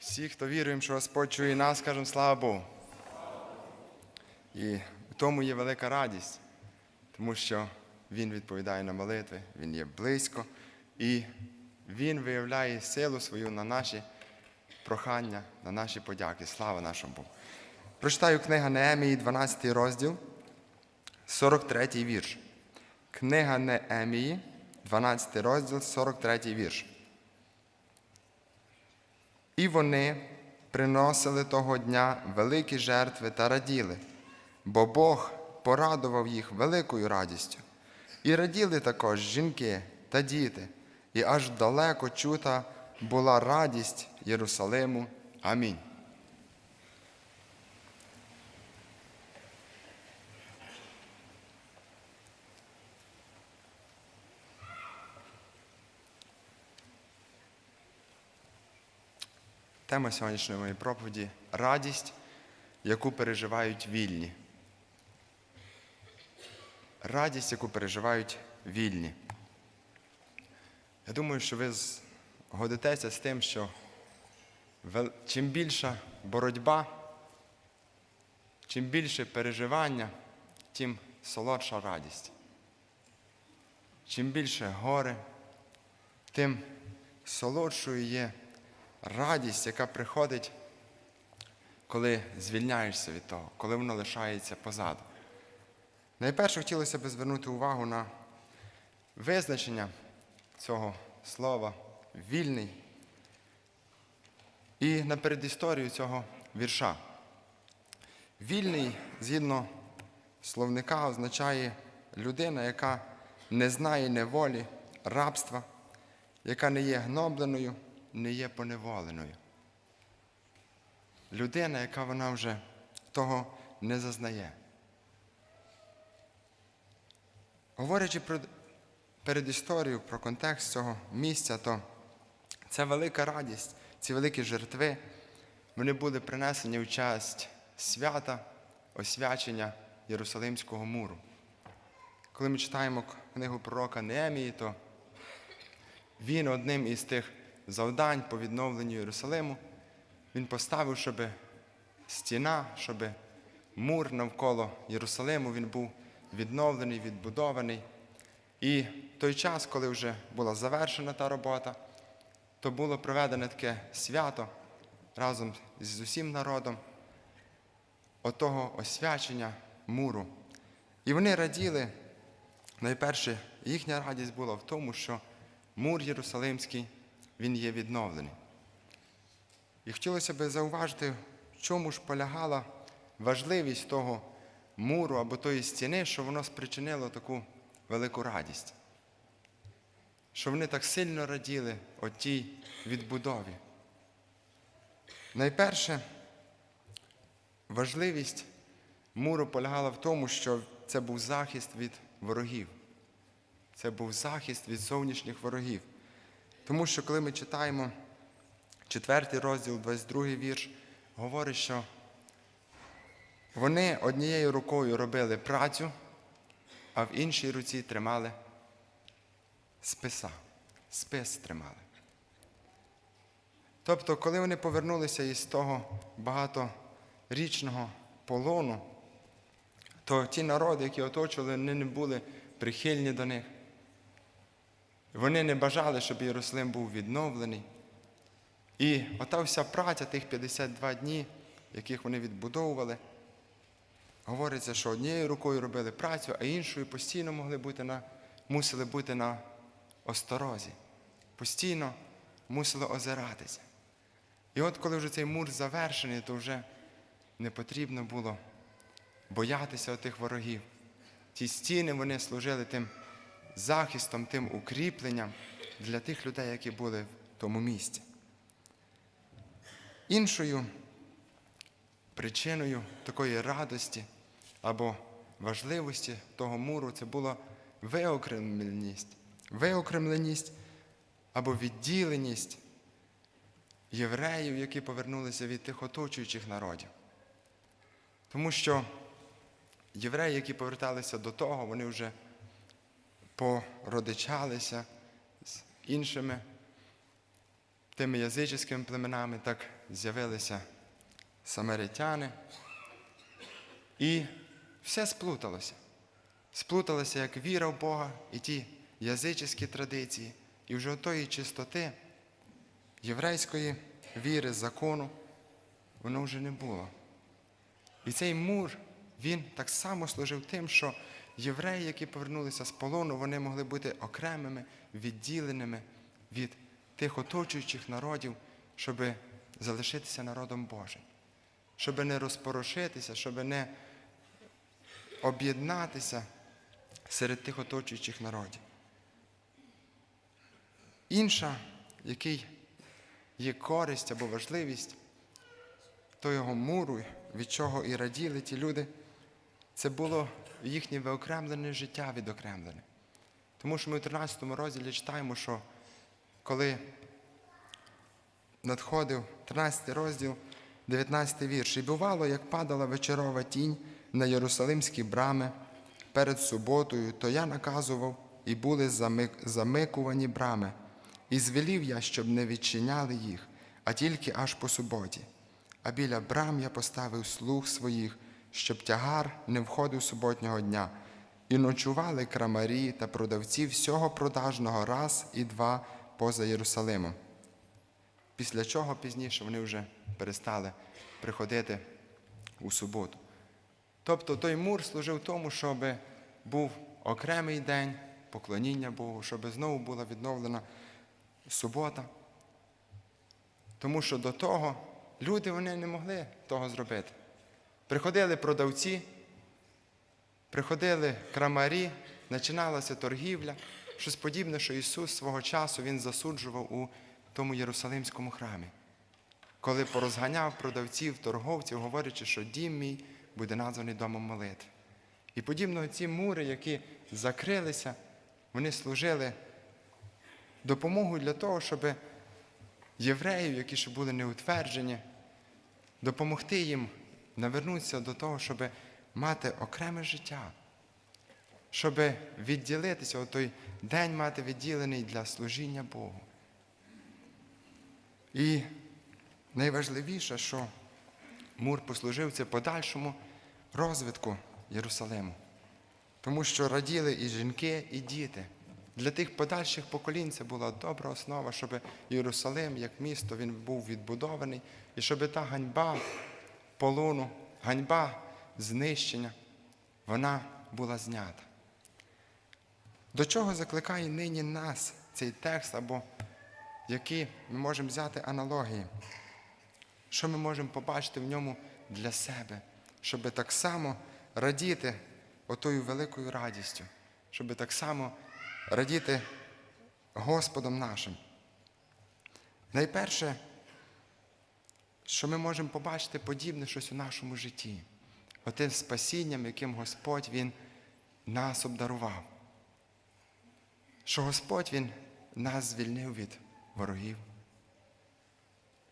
Всі, хто віруємо, що Господь чує нас, кажемо слава Богу. І в тому є велика радість, тому що Він відповідає на молитви, Він є близько і Він виявляє силу свою на наші прохання, на наші подяки. Слава нашому Богу. Прочитаю книга Неемії, 12 розділ, 43 вірш. Книга Неемії, 12 розділ, 43 вірш. І вони приносили того дня великі жертви та раділи, бо Бог порадував їх великою радістю. І раділи також жінки та діти, і аж далеко чута була радість Єрусалиму. Амінь. Тема сьогоднішньої моєї проповіді радість, яку переживають вільні. Радість, яку переживають вільні. Я думаю, що ви згодитеся з тим, що чим більша боротьба, чим більше переживання, тим солодша радість. Чим більше горе, тим солодшою є радість, яка приходить, коли звільняєшся від того, коли воно лишається позаду. Найперше хотілося б звернути увагу на визначення цього слова вільний і на передісторію цього вірша. Вільний, згідно словника, означає людина, яка не знає неволі, рабства, яка не є гнобленою, не є поневоленою. Людина, яка вона вже того не зазнає. Говорячи про передісторію, про контекст цього місця, то це велика радість, ці великі жертви, вони були принесені в честь свята, освячення Єрусалимського муру. Коли ми читаємо книгу пророка Неемії, то він одним із тих завдань по відновленню Єрусалиму, він поставив, щоб стіна, щоб мур навколо Єрусалиму він був відновлений, відбудований. І той час, коли вже була завершена та робота, то було проведене таке свято разом з усім народом отого освячення муру. І вони раділи. Найперше, їхня радість була в тому, що мур Єрусалимський, він є відновлений. І хотілося б зауважити, в чому ж полягала важливість того муру або тої стіни, що воно спричинило таку велику радість. Що вони так сильно раділи отій відбудові. Найперше, важливість муру полягала в тому, що це був захист від ворогів. Це був захист від зовнішніх ворогів. Тому що, коли ми читаємо четвертий розділ, 22 вірш, говорить, що вони однією рукою робили працю, а в іншій руці тримали списа, спис тримали. Тобто, коли вони повернулися із того багаторічного полону, то ті народи, які оточували, вони не були прихильні до них. Вони не бажали, щоб Єрусалим був відновлений. І ота вся праця тих 52 дні, яких вони відбудовували, говориться, що однією рукою робили працю, а іншою постійно могли бути на, мусили бути на осторозі. Постійно мусили озиратися. І от коли вже цей мур завершений, то вже не потрібно було боятися отих ворогів. Ті стіни вони служили тим захистом, тим укріпленням для тих людей, які були в тому місці. Іншою причиною такої радості або важливості того муру це була виокремленість, виокремленість або відділеність євреїв, які повернулися від тих оточуючих народів. Тому що євреї, які поверталися до того, вони вже породичалися з іншими тими язичськими племенами, так з'явилися самаритяни. І все сплуталося. Сплуталося як віра в Бога і ті язичські традиції. І вже тої чистоти єврейської віри, закону, воно вже не було. І цей мур, він так само служив тим, що євреї, які повернулися з полону, вони могли бути окремими, відділеними від тих оточуючих народів, щоб залишитися народом Божим, щоб не розпорошитися, щоб не об'єднатися серед тих оточуючих народів. Інша, який є користь або важливість то його муру, від чого і раділи ті люди, це було їхнє виокремлене життя відокремлене. Тому що ми в 13 розділі читаємо, що коли надходив 13 розділ, 19 вірш, і бувало, як падала вечорова тінь на Єрусалимські брами перед суботою, то я наказував, і були замик- замикувані брами, і звелів я, щоб не відчиняли їх, а тільки аж по суботі. А біля брам я поставив слуг своїх, щоб тягар не входив суботнього дня, і ночували крамарі та продавці всього продажного раз і два поза Єрусалимом. Після чого пізніше вони вже перестали приходити у суботу. Тобто той мур служив тому, щоб був окремий день поклоніння Богу, щоб знову була відновлена субота. Тому що до того люди вони не могли того зробити. Приходили продавці, приходили крамарі, починалася торгівля, щось подібне, що Ісус свого часу Він засуджував у тому Єрусалимському храмі, коли порозганяв продавців, торговців, говорячи, що дім мій буде названий домом молитви. І подібно ці мури, які закрилися, вони служили допомогою для того, щоб євреїв, які ще були неутверджені, допомогти їм навернутися до того, щоб мати окреме життя, щоб відділитися, той день мати відділений для служіння Богу. І найважливіше, що мур послужив це подальшому розвитку Єрусалиму. Тому що раділи і жінки, і діти. Для тих подальших поколінь це була добра основа, щоб Єрусалим, як місто, він був відбудований, і щоб та ганьба полону, ганьба знищення, вона була знята. До чого закликає нині нас цей текст, або які ми можемо взяти аналогії? Що ми можемо побачити в ньому для себе, щоб так само радіти отою великою радістю, щоб так само радіти Господом нашим. Найперше, що ми можемо побачити подібне щось у нашому житті, отим спасінням, яким Господь Він нас обдарував. Що Господь Він нас звільнив від ворогів.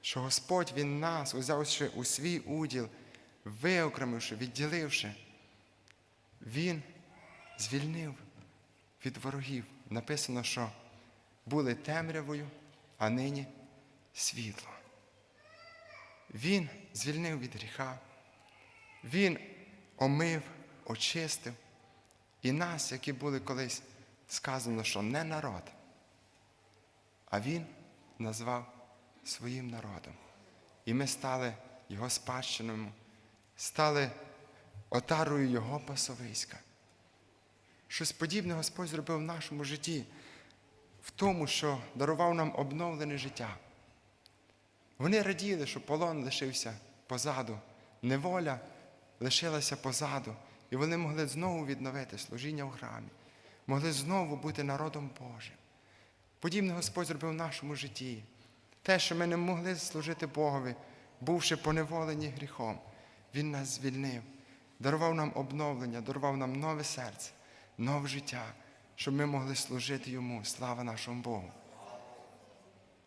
Що Господь Він нас, узявши у свій уділ, виокремивши, відділивши, Він звільнив від ворогів. Написано, що були темрявою, а нині світло. Він звільнив від гріха, Він омив, очистив. І нас, які були колись сказано, що не народ, а Він назвав своїм народом. І ми стали Його спадщиною, стали отарою Його пасовиська. Щось подібне Господь зробив в нашому житті, в тому, що дарував нам обновлене життя. Вони раділи, що полон лишився позаду, неволя лишилася позаду, і вони могли знову відновити служіння в храмі, могли знову бути народом Божим. Подібне Господь зробив в нашому житті. Те, що ми не могли служити Богові, бувши поневолені гріхом, Він нас звільнив, дарував нам обновлення, дарував нам нове серце, нове життя, щоб ми могли служити Йому. Слава нашому Богу.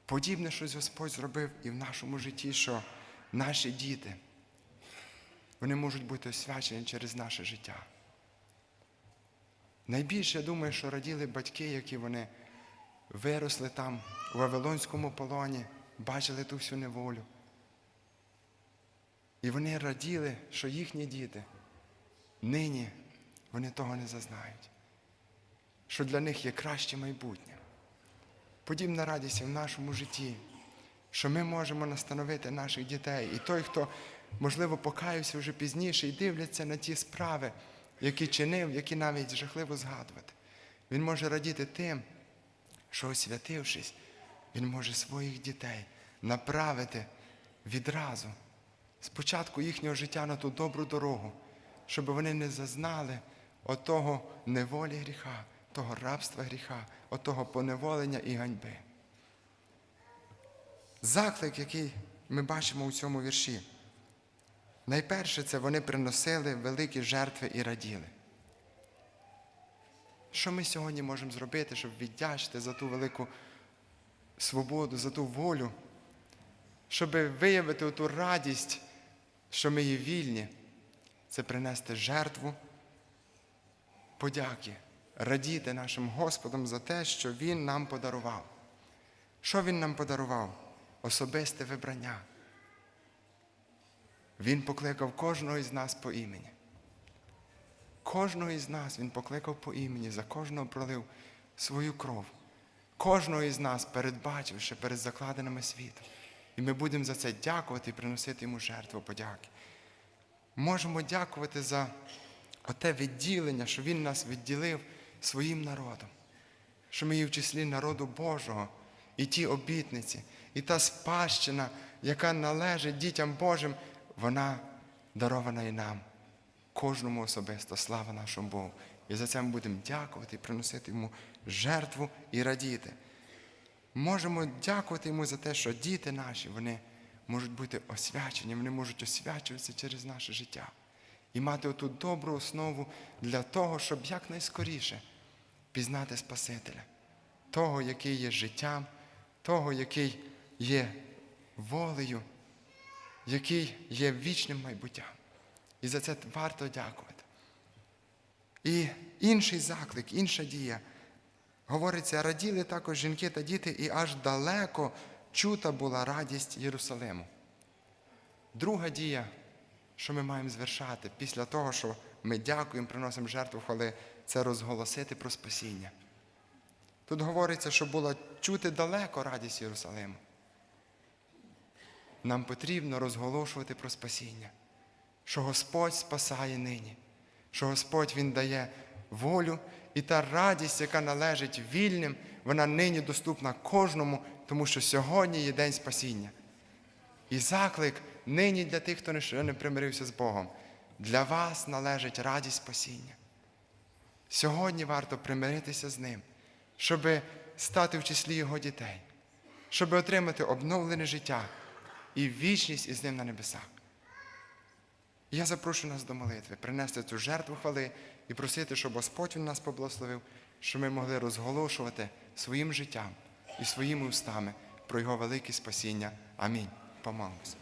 Подібне щось Господь зробив і в нашому житті, що наші діти, вони можуть бути освячені через наше життя. Найбільше, я думаю, що раділи батьки, які вони виросли там у Вавилонському полоні, бачили ту всю неволю. І вони раділи, що їхні діти нині вони того не зазнають, що для них є краще майбутнє. Подібна радість в нашому житті, що ми можемо настановити наших дітей. І той, хто, можливо, покаявся вже пізніше і дивляться на ті справи, які чинив, які навіть жахливо згадувати. Він може радіти тим, що освятившись, він може своїх дітей направити відразу, спочатку їхнього життя на ту добру дорогу, щоб вони не зазнали отого неволі гріха, того рабства гріха, отого поневолення і ганьби. Заклик, який ми бачимо у цьому вірші. Найперше це вони приносили великі жертви і раділи. Що ми сьогодні можемо зробити, щоб віддячити за ту велику свободу, за ту волю, щоб виявити ту радість, що ми є вільні, це принести жертву подяки, радіти нашим Господом за те, що Він нам подарував. Що Він нам подарував? Особисте вибрання. Він покликав кожного із нас по імені. Кожного із нас Він покликав по імені, за кожного пролив свою кров. Кожного із нас передбачивши перед закладеними світом. І ми будемо за це дякувати і приносити йому жертву подяки. Можемо дякувати за оте відділення, що Він нас відділив своїм народом, що ми є в числі народу Божого, і ті обітниці, і та спадщина, яка належить дітям Божим, вона дарована і нам, кожному особисто, слава нашому Богу. І за це ми будемо дякувати приносити йому жертву і радіти. Можемо дякувати йому за те, що діти наші, вони можуть бути освячені, вони можуть освячуватися через наше життя. І мати оту добру основу для того, щоб якнайскоріше пізнати Спасителя, того, який є життям, того, який є волею, який є вічним майбуттям. І за це варто дякувати. І інший заклик, інша дія. Говориться, раділи також жінки та діти, і аж далеко чута була радість Єрусалиму. Друга дія, що ми маємо звершати після того, що ми дякуємо, приносимо жертву хвали, це розголосити про спасіння. Тут говориться, що була чути далеко радість Єрусалиму. Нам потрібно розголошувати про спасіння, що Господь спасає нині, що Господь Він дає волю і та радість, яка належить вільним, вона нині доступна кожному, тому що сьогодні є день спасіння. І заклик нині для тих, хто ще не примирився з Богом. Для вас належить радість спасіння. Сьогодні варто примиритися з ним, щоб стати в числі його дітей, щоб отримати обновлене життя і вічність із ним на небесах. Я запрошую нас до молитви, принести цю жертву хвали і просити, щоб Господь Він нас поблагословив, щоб ми могли розголошувати своїм життям і своїми устами про Його велике спасіння. Амінь. Помолимось.